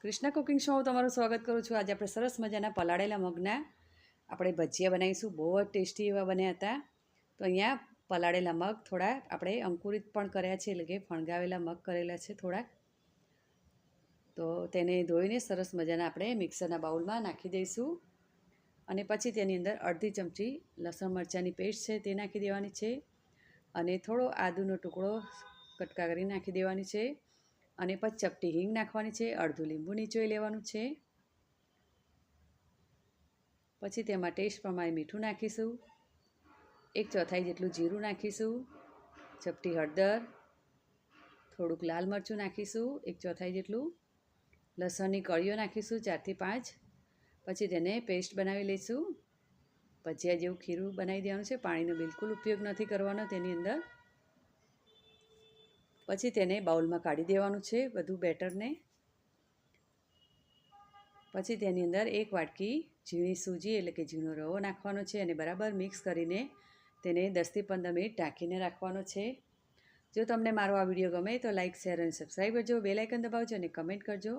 Krishna cooking show તમારું સ્વાગત કરું છું. આજે આપણે સરસ મજાના પલાળેલા મગના આપણે ભજીયા બનાવીશું. બહુ જ ટેસ્ટી એવા બન્યા હતા. તો અહીંયા પલાળેલા મગ થોડા આપણે અંકુરિત પણ કર્યા છે, એટલે કે ફણગાવેલા મગ કરેલા છે થોડાક તો તેને ધોઈને સરસ મજાના આપણે મિક્સરના બાઉલમાં નાખી દઈશું. અને પછી તેની અંદર અડધી ચમચી લસણ મરચાંની પેસ્ટ છે તે નાખી દેવાની છે. અને થોડો આદુનો ટુકડો કટકા કરી નાખી દેવાની છે. અને પછી ચપટી હિંગ નાખવાની છે, અડધું લીંબુ નીચોઈ લેવાનું છે. પછી તેમાં ટેસ્ટ પ્રમાણે મીઠું નાખીશું. એક ચોથાઈ જેટલું જીરું નાખીશું. ચપટી હળદર, થોડુંક લાલ મરચું નાખીશું. એક ચોથાઈ જેટલું લસણની કળીઓ નાખીશું ચારથી પાંચ. પછી તેને પેસ્ટ બનાવી લઈશું. ભજીયા જેવું ખીરું બનાવી દેવાનું છે. પાણીનો બિલકુલ ઉપયોગ નથી કરવાનો. તેની અંદર પછી તેને બાઉલમાં કાઢી દેવાનું છે બધું બેટરને પછી તેની અંદર એક વાટકી ઝીણી સૂજી એટલે કે ઝીણો રવો નાખવાનો છે અને બરાબર મિક્સ કરીને તેને દસથી પંદર મિનિટ ઢાંકીને રાખવાનો છે. જો તમને મારો આ વીડિયો ગમે તો લાઇક શેર અને સબસ્ક્રાઈબ કરજો. બે લાઇકન દબાવજો અને કમેન્ટ કરજો.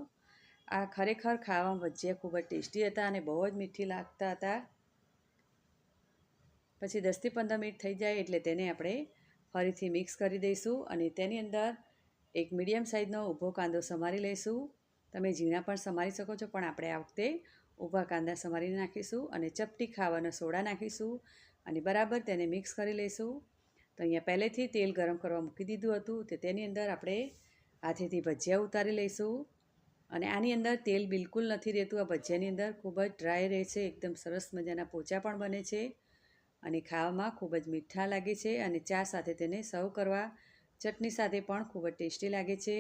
આ ખરેખર ખાવામાં ભજીયા ખૂબ જ ટેસ્ટી હતા અને બહુ જ મીઠી લાગતા હતા. પછી દસથી પંદર મિનિટ થઈ જાય એટલે તેને આપણે ફરીથી મિક્સ કરી દઈશું અને તેની અંદર એક મીડિયમ સાઇઝનો ઊભો કાંદો સમારી લઈશું. તમે ઝીણા પણ સમારી શકો છો, પણ આપણે આ વખતે ઊભા કાંદા સમારીને નાખીશું અને ચપટી ખાવાનો સોડા નાખીશું અને બરાબર તેને મિક્સ કરી લઈશું. તો અહીંયા પહેલેથી તેલ ગરમ કરવા મૂકી દીધું હતું, તો તેની અંદર આપણે હાથેથી ભજીયા ઉતારી લઈશું. અને આની અંદર તેલ બિલકુલ નથી રહેતું, આ ભજીયાની અંદર ખૂબ જ ડ્રાય રહે છે, એકદમ સરસ મજાના પોચા પણ બને છે. અને ખાવામાં ખૂબ જ મીઠા લાગે છે અને ચા સાથે તેને સર્વ કરવા ચટણી સાથે પણ ખૂબ જ ટેસ્ટી લાગે છે.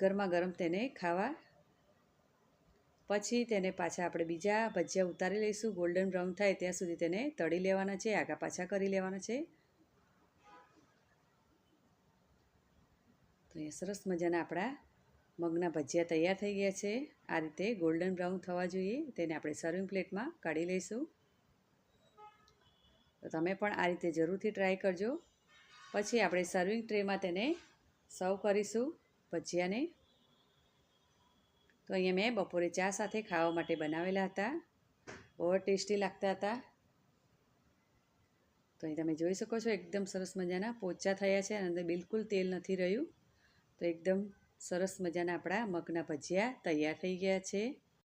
ગરમા ગરમ તેને ખાવા. પછી તેને પાછા આપણે બીજા ભજીયા ઉતારી લઈશું. ગોલ્ડન બ્રાઉન થાય ત્યાં સુધી તેને તળી લેવાના છે, આગા પાછા કરી લેવાના છે. તો અહીંયા સરસ મજાના આપણા મગના ભજીયા તૈયાર થઈ ગયા છે. આ રીતે ગોલ્ડન બ્રાઉન થવા જોઈએ. તેને આપણે સર્વિંગ પ્લેટમાં કાઢી લઈશું. તો તમે પણ આ રીતે જરૂરથી ટ્રાય કરજો. પછી આપણે સર્વિંગ ટ્રેમાં તેને સર્વ કરીશું ભજીયાને. તો અહીંયા મેં બપોરે ચા સાથે ખાવા માટે બનાવેલા હતા. બહુ ટેસ્ટી લાગતા હતા. તો અહીં તમે જોઈ શકો છો એકદમ સરસ મજાના પોચા થયા છે અને અંદર બિલકુલ તેલ નથી રહ્યું. તો એકદમ સરસ મજાના આપણા મગના ભજીયા તૈયાર થઈ ગયા છે.